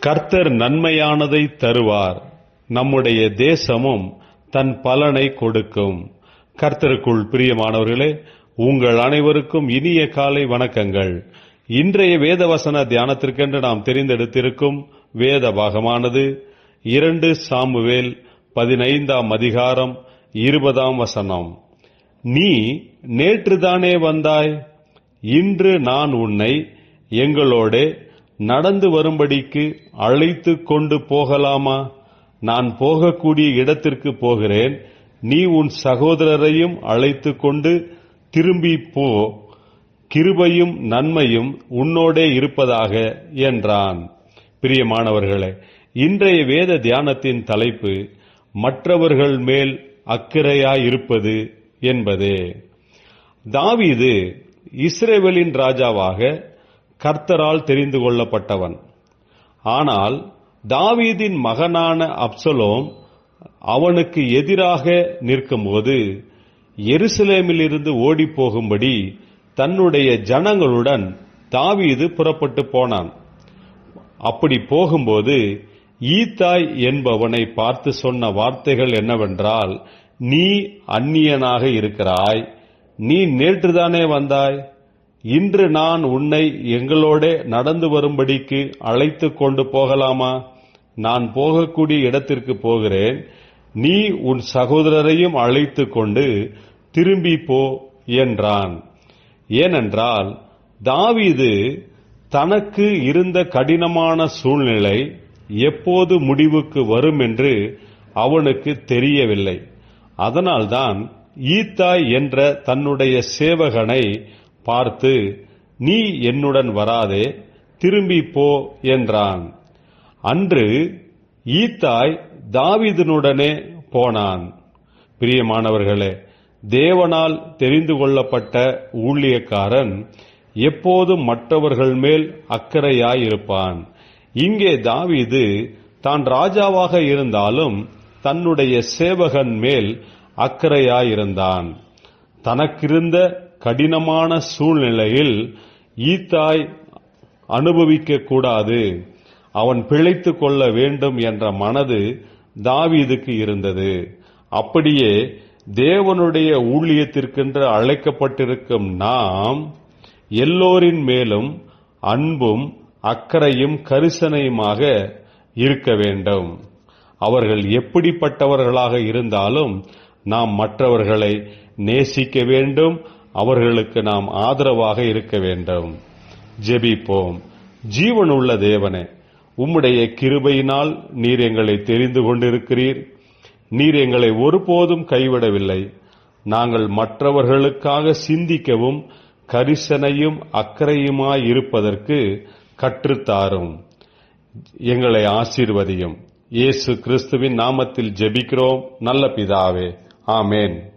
கர்த்தர் நன்மையானதை தருவார். நம்முடைய தேசமும் தன் பலனை கொடுக்கும். கர்த்தருக்குள் பிரியமானவர்களே உங்கள் அனைவருக்கும் இனிய காலை வணக்கங்கள். இன்றைய வேதவசன தியானத்திற்கென்று நாம் தெரிந்தெடுத்திருக்கும் வேத பாகமானது இரண்டு சாமுவேல் பதினைந்தாம் அதிகாரம் இருபதாம் வசனம். நீ நேற்றுதானே வந்தாய் இன்று நான் உன்னை எங்களோட நடந்து வரும்படிக்கு அழைத்து கொண்டு போகலாமா? நான் போகக்கூடிய இடத்திற்கு போகிறேன். நீ உன் சகோதரரையும் அழைத்து கொண்டு திரும்பி போ. கிருபையும் நன்மையும் உன்னோடே இருப்பதாக என்றான். பிரியமானவர்களே இன்றைய வேத தியானத்தின் தலைப்பு மற்றவர்கள் மேல் அக்கறையாயிருப்பது என்பதே. தாவீது இஸ்ரேவேலின் ராஜாவாக கர்த்தரால் தெரிந்து கொள்ளப்பட்டவன். ஆனால் தாவீதின் மகனான அப்சலோம் அவனுக்கு எதிராக நிற்கும்போது எருசலேமிலிருந்து ஓடி போகும்படி தன்னுடைய ஜனங்களுடன் தாவீது புறப்பட்டு போனான். அப்படி போகும்போது ஈத்தாய் என்பவனை பார்த்து சொன்ன வார்த்தைகள் என்னவென்றால் நீ அந்நியனாக இருக்கிறாய். நீ நேற்றுதானே வந்தாய். இன்று நான் உன்னை எங்களோட நடந்து வரும்படிக்கு அழைத்து கொண்டு போகலாமா? நான் போகக்கூடிய இடத்திற்கு போகிறேன். நீ உன் சகோதரரையும் அழைத்து கொண்டு திரும்பி போ என்றான். ஏனென்றால் தாவீது தனக்கு இருந்த கடினமான சூழ்நிலை எப்போது முடிவுக்கு வரும் என்று அவனுக்கு தெரியவில்லை. அதனால்தான் ஈத்தாய் என்ற தன்னுடைய சேவகனை பார்த்து நீ என்னுடன் வராதே திரும்பி போ என்றான். அன்று ஈத்தாய் தாவிதனுடனே போனான். பிரியமானவர்களே தேவனால் தெரிந்து கொள்ளப்பட்ட ஊழியக்காரன் எப்போதும் மற்றவர்கள் மேல் அக்கறையாயிருப்பான். இங்கே தாவீது தான் ராஜாவாக இருந்தாலும் தன்னுடைய சேவகன் மேல் அக்கறையாயிருந்தான். தனக்கிருந்த கடினமான சூழ்நிலையில் ஈத்தாய் அனுபவிக்க கூடாது அவன் பிழைத்துக் கொள்ள வேண்டும் என்ற மனது தாவீதுக்கு இருந்தது. அப்படியே தேவனுடைய ஊழியத்திற்கென்று அழைக்கப்பட்டிருக்கும் நாம் எல்லோரின் மேலும் அன்பும் அக்கறையும் கரிசனையுமாக இருக்க வேண்டும். அவர்கள் எப்படிப்பட்டவர்களாக இருந்தாலும் நாம் மற்றவர்களை நேசிக்க வேண்டும் அவர்களுக்கு நாம் ஆதரவாக இருக்க வேண்டும். ஜெபிப்போம். ஜீவனுள்ள தேவனே உம்முடைய கிருபையினால் நீர் எங்களை தெரிந்து கொண்டிருக்கிறீர். நீர் எங்களை ஒருபோதும் கைவிடவில்லை. நாங்கள் மற்றவர்களுக்காக சிந்திக்கவும் கரிசனையும் அக்கறையுமாய் இருப்பதற்கு கற்றுத்தாரும். எங்களை ஆசீர்வதியும். இயேசு கிறிஸ்துவின் நாமத்தில் ஜெபிக்கிறோம். நல்ல பிதாவே. ஆமேன்.